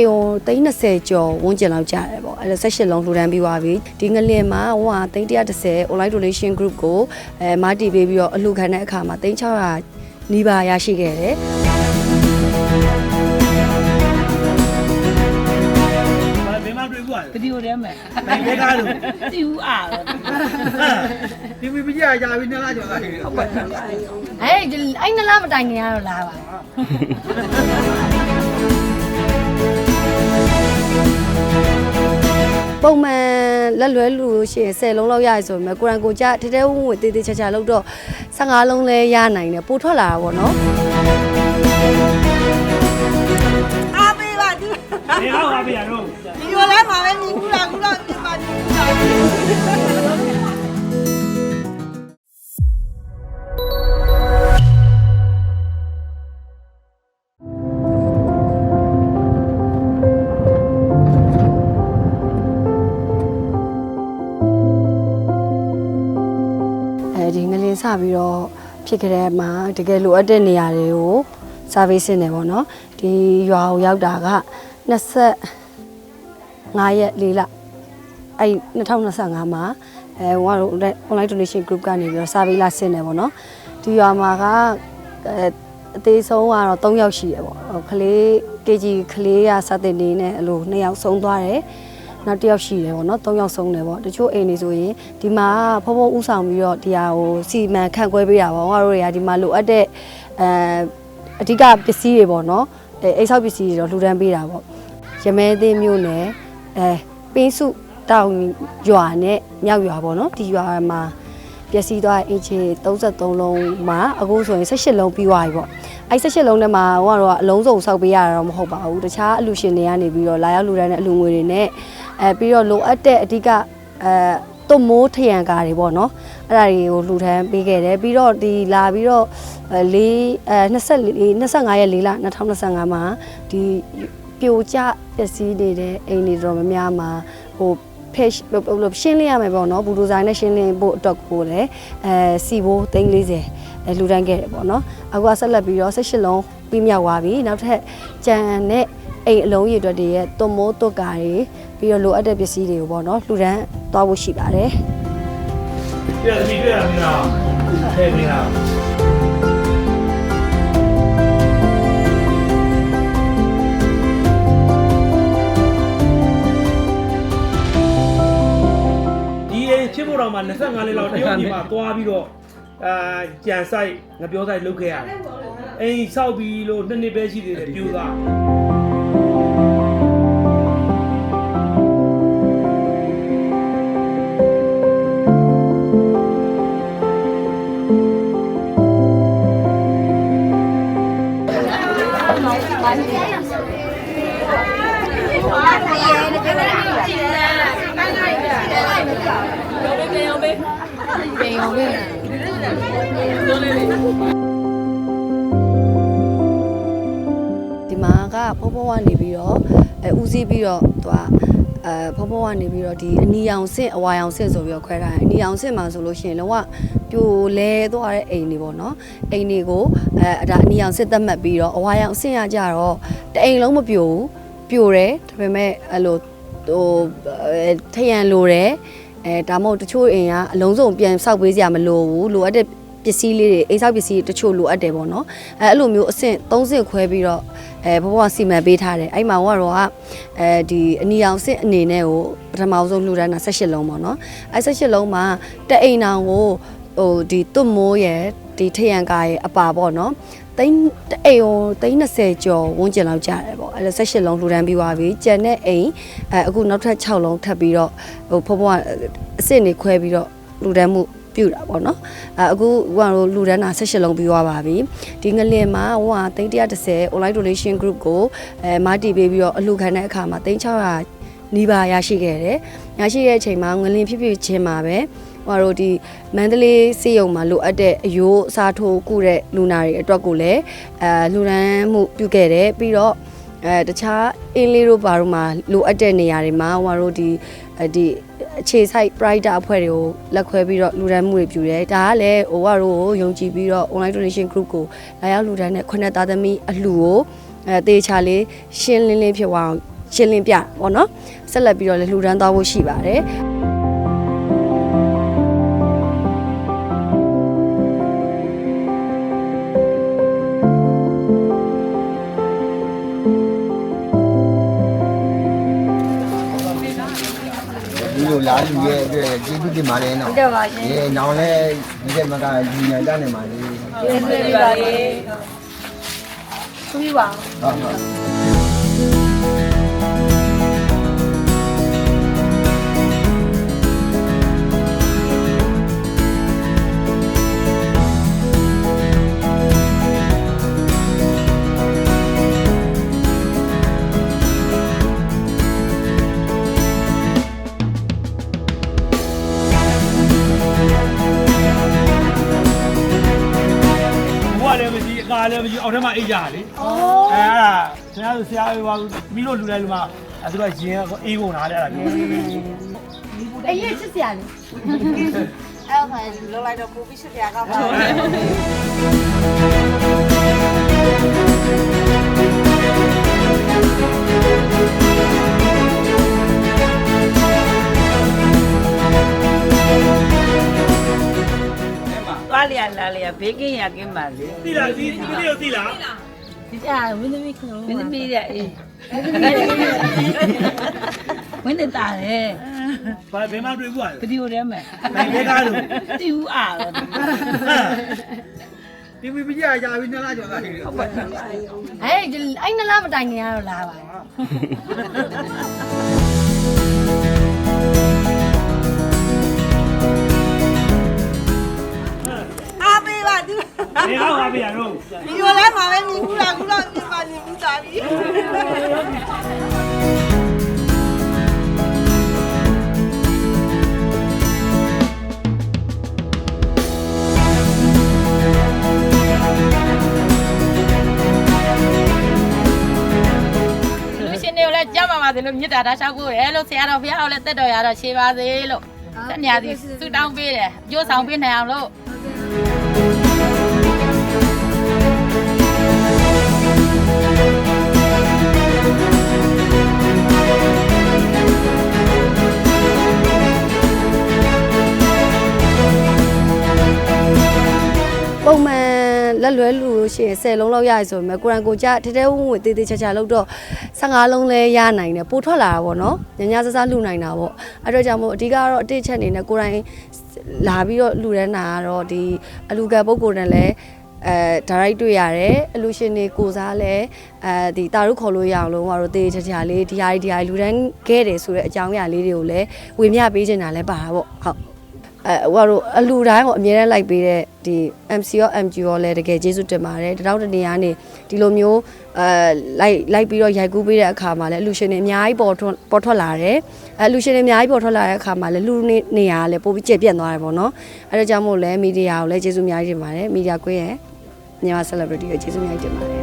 အိမ်ကို330ကျော်ဝန်းကျင်လောက်ကြာတယ်ပေါ့အဲ့ဒါ section လုံးလှူဒန်းပြီးသွားပြီဒီငလင်မှာဟိုဟာ330 online donation group ကိုအဲမာတီပေးပြီးတော့အလှူခံတဲ့အခါမှာ3600နီးပါးရရှိခဲ့တယ်ဗီဒီယိုထဲမှာနိုင်ခဲ့တာလို့တီဦးအားတီဗီပြရရပြီနှစ်လကျော်သားဟုတ်ပါဘူးအဲ့အဲ့နှစ်လမတိုင်ခင်ကတော့လာပါ ပုံမှန်လက်လွဲလူလို့ရှိရင်10လုံးလောက်ရရဆိုပေမဲ့ကိုရန်ကိုကြထဲထဲဝဝင်တေးသေးချာချာလောက်တော့15လုံးလဲရနိုင်တယ်ပို့ထွက်လာတာပေါ့နော်အားပေးပါဒီဘယ်တော့ပါပြရတော့ဒီလိုလဲမှာပဲမြင်ဘူးလားခုတော့ပြင်ပါမြင်ဘူး စပြီးတော့ဖြစ်ကြတဲ့မှာတကယ်လိုအပ်တဲ့နေရာတွေကို service နေပေါ့နော်ဒီရွာကိုရောက်တာက25ရက်၄လအဲ့2025မှာအဲဟိုကတော့ online donation group ကနေပြီးတော့ survey လာဆင်းနေပေါ့နော်ဒီရွာမှာကအဲအသေးဆုံးကတော့3ယောက်ရှိတယ်ပေါ့ဟိုကလေး KG ကလေးရစတဲ့နေနဲ့အဲ့လို2ယောက်ဆုံးသွားတယ် နောက်တစ်ယောက်ရှိတယ်ပေါ့နော်3ယောက်ဆုံးတယ်ပေါ့တချို့အိမ်တွေဆိုရင်ဒီမှာဖောဖောဥဆောင်ပြီးတော့ဒီဟာကိုစီမံခန့်ခွဲပေးတာပေါ့ဟိုတို့တွေကဒီမှာလိုအပ်တဲ့အဲအဓိကပစ္စည်းတွေပေါ့နော်အဲအိတ်ဆောက်ပစ္စည်းတွေတော့လှူဒန်းပေးတာပေါ့ရမဲသေးမျိုးနဲ့အဲပင်းစုတောင်ရွာနဲ့မြောက်ရွာပေါ့နော်ဒီရွာမှာ ပျက်စီးသွားတဲ့အင်ချီ33လုံးမှာအခုဆိုရင်18လုံးပြီးသွားပြီပေါ့အဲ18လုံးထဲမှာဟိုကတော့အလုံးစုံစောက်ပေးရတာတော့မဟုတ်ပါဘူးတခြားအလူရှင်တွေကနေပြီးတော့လာရောက်လူတန်းတဲ့အလူငွေတွေနဲ့အဲပြီးတော့လိုအပ်တဲ့အဓိကအဲသွတ်မိုးထရန်ကားတွေပေါ့နော်အဲ့ဒါတွေကိုလှူဒန်းပေးခဲ့တယ်ပြီးတော့ဒီလာပြီးတော့အဲ၄အဲ24 25ရက်4လ2025မှာဒီပြိုကျပျက်စီးနေတဲ့အိမ်တွေတော်တော်များများမှာဟို page လို့ရှင်းလင်းရမယ်ပေါ့နော်ဘူဒိုဇိုင်းနဲ့ရှင်းလင်းဖို့အတွက်ကိုလည်းအဲစီဘိုး340အဲလူတန်းခဲ့တယ်ပေါ့နော်အခုကဆက်လက်ပြီးတော့18လုံးပြီးမြောက်သွားပြီနောက်ထပ်ကြံတဲ့အိမ်အလုံးရည်အတွက်တွေရဲ့သွတ်မိုးသွတ်ကာတွေပြီးတော့လိုအပ်တဲ့ပစ္စည်းတွေကိုပေါ့နော်လူတန်းသွားဖို့ရှိပါတယ်ပြရစီပြရမလားဟဲ့မလား မှ25လေးလောက်တရုတ်ပြည်မှာသွားပြီးတော့အာကြံဆိုင်ငပြောဆိုင်လုပ်ခဲ့ရတယ်အိမ်ဆောက်ပြီးလို့နှစ်နှစ်ပဲရှိသေးတယ်ပြိုးသား ဒီမှာကဖောဖောကနေပြီးတော့အဲဦးစီးပြီးတော့သူကအဲဖောဖောကနေပြီးတော့ဒီအနီရောင်ဆင့်အဝါရောင်ဆင့်ဆိုပြီးတော့ခွဲထားတယ်အနီရောင်ဆင့်မှာဆိုလို့ရှိရင်လုံးဝပြိုလဲသွားတဲ့အိမ်တွေပေါ့နော်အိမ်တွေကိုအဲဒါအနီရောင်ဆင့်သတ်မှတ်ပြီးတော့အဝါရောင်ဆင့်ရကြတော့တအိမ်လုံးမပြိုဘူးပြိုတယ်ဒါပေမဲ့အဲ့လို ဟိုအဲထရန်လိုတယ်အဲဒါမှမဟုတ်တချို့အိမ်ကအလုံးစုံပြန်ဆောက်ပေးစရာမလိုဘူးလိုအပ်တဲ့ပစ္စည်းလေးတွေအိမ်ဆောက်ပစ္စည်းတွေတချို့လိုအပ်တယ်ပေါ့နော်အဲအဲ့လိုမျိုးအဆင့်၃ဆင့်ခွဲပြီးတော့အဲဘဘကစီမံပေးထားတယ်အဲ့မှာကတော့ကအဲဒီအနီအောင်စစ်အနေနဲ့ကိုပထမဆုံးလှူဒန်းတာ18လုံးပေါ့နော်အဲ18လုံးမှာတက်အိမ်တောင်ကိုဟိုဒီတွတ်မိုးရဲ့ဒီထရန်ကာရဲ့အပါပေါ့နော် သိန်းတအိမ်ကိုသိန်း20ကျော်ဝန်းကျင်လောက်ကျတယ်ပေါ့အဲ့ဒါ18လုံးလှူဒန်းပြီးသွားပြီကျန်တဲ့အိမ်အဲအခုနောက်ထပ်6လုံးထပ်ပြီးတော့ဟိုဘဘကအစ်စ်နေခွဲပြီးတော့လှူဒန်းမှုပြုတာပေါ့နော်အဲအခုကတော့လူဒန်းတာ18လုံးပြီးသွားပါပြီဒီငလင်မှာဟိုက330 online donation group ကိုအဲမာတီပေးပြီးတော့အလှူခံတဲ့အခါမှာ3600နီးပါးရရှိခဲ့တယ်ရရှိတဲ့အချိန်မှာငလင်ဖြစ်ဖြစ်ချင်းမှာပဲ ဟိုတို့ဒီမန္တလေးစေယုံမှာလိုအပ်တဲ့အယိုးအစားထိုးကုတဲ့လူနာတွေအတွက်ကိုလည်းအဲလူဒန်းမှုပြုခဲ့တယ်ပြီးတော့အဲတခြားအင်းလေးတို့ဘာတို့မှာလိုအပ်တဲ့နေရာတွေမှာဟိုတို့ဒီဒီအခြေဆိုင် pride အဖွဲ့တွေကိုလက်ခွဲပြီးတော့လူဒန်းမှုတွေပြုတယ်ဒါကလည်းဟိုကတော့ကိုယုံကြည်ပြီးတော့ online donation group ကိုလာရောက်လူဒန်းတဲ့ခုနှစ်သားသမီးအလှူကိုအဲတေချာလေးရှင်းလင်းလင်းဖြစ်သွားအောင်ရှင်းလင်းပြပေါ့နော်ဆက်လက်ပြီးတော့လည်းလှူဒန်းသွားဖို့ရှိပါတယ် ရဲ့အတွက်ကျေးဇူးတင်ပါတယ်နော်ဟုတ်ကဲ့ပါရှင်ဒီနောင်လဲဒီတဲ့မကညီနိုင်တတ်နေပါလေဟုတ်ကျေးဇူးတင်ပါတယ်သူပြပါဟုတ်ဘ မရှိအကာလည်းမရှိအောက်ထဲမှာအိတ်ကြတာလေအဲအဲ့ဒါဆရာတို့ဆရာတွေပါပြီးတော့လူလိုက်လူမှာအဲသူကရင်ကအေးကုန်တာလေအဲ့ဒါပြောအေးရချစ်စရာလေအဲ့ဒါလောလိုက်တော့ပူပြီးစစ်ပြာကောင်းပါ လျာလာလျာဘေးကင်းရကင်းပါလေသိလားဒီဒီလေးကိုသိလားဒီကြာဝင်းသမီးခေါ်ဝင်းသမီးရအေးဝင်းနေတာလေဘာဘယ်မှာတွေ့ဘူးอ่ะဗီဒီယိုထဲမှာဘယ်လဲကားလို့တီဦးအားတော့ဒီမီပကြီးအရာပြီးနှစ်လားကျော်သားရှိတယ်ဟုတ်ပါဘူး အဲ့ဒီအဲ့နလားမတိုင်ခင်ကတော့လာပါ ဒီဘယ်ဟောပါဗျာတော့ဒီလိုလဲမှာပဲမြင်ဘူးလားခုတော့မြင်ပါမြင်ဘူးသားပြီလူရှင်တွေကိုလည်းကြောက်ပါပါစေလို့မြစ်တာထားလျှောက်ဖို့ရလို့ဆရာတော်ဘုရားကိုလည်းတက်တော်ရတော့ရှေးပါစေလို့ဆက်ညာစီဆုတောင်းပေးတယ်ကြိုးဆောင်ပေးနိုင်အောင်လို့ လက်လွဲလူလို့ရှိရင်10လုံးလောက်ရရဆိုပေမဲ့ကိုရန်ကိုကြထဲထဲဝုံဝတေးသေးချာချာလောက်တော့15လုံးလဲရနိုင်တယ်ပို့ထွက်လာတာပေါ့နော်ညညဆဆလှူနိုင်တာပေါ့အဲ့တော့ကြောင့်မို့အဓိကတော့အတိတ်ချက်အနေနဲ့ကိုရိုင်းလာပြီးတော့လှူတဲ့နာကတော့ဒီအလူကပုံကိုယ်နဲ့လည်းအဲဒါရိုက်တွေ့ရတယ်အလူရှင်တွေကိုစားလဲအဲဒီတာရုခေါ်လို့ရအောင်လို့ငါတို့တေးချာချာလေးဒီဟာဒီဟာလူတန်းခဲ့တယ်ဆိုတဲ့အကြောင်းအရာလေးတွေကိုလည်းဝေမျှပေးချင်တာလည်းပါတာပေါ့ဟုတ် အဲဟိုကတော့အလူတိုင်းကိုအမြဲတမ်းလိုက်ပေးတဲ့ဒီ MC ရော MG ရောလည်းတကယ်ကျေးဇူးတင်ပါတယ်တတောက်တနေရာနေဒီလိုမျိုးအဲလိုက်လိုက်ပြီးတော့ရိုက်ကူးပေးတဲ့အခါမှာလည်းအလူရှင်တွေအများကြီးပေါ်ထွက်ပေါ်ထွက်လာတယ်အဲအလူရှင်တွေအများကြီးပေါ်ထွက်လာတဲ့အခါမှာလည်းလူနေနေရာကလည်းပိုပြီးကျပြန့်သွားတယ်ပေါ့နော်အဲဒါကြောင့်မို့လဲမီဒီယာကိုလည်းကျေးဇူးအများကြီးတင်ပါတယ်မီဒီယာကွင်းရဲ့မြန်မာ celebrity ကိုကျေးဇူးအများကြီးတင်ပါတယ်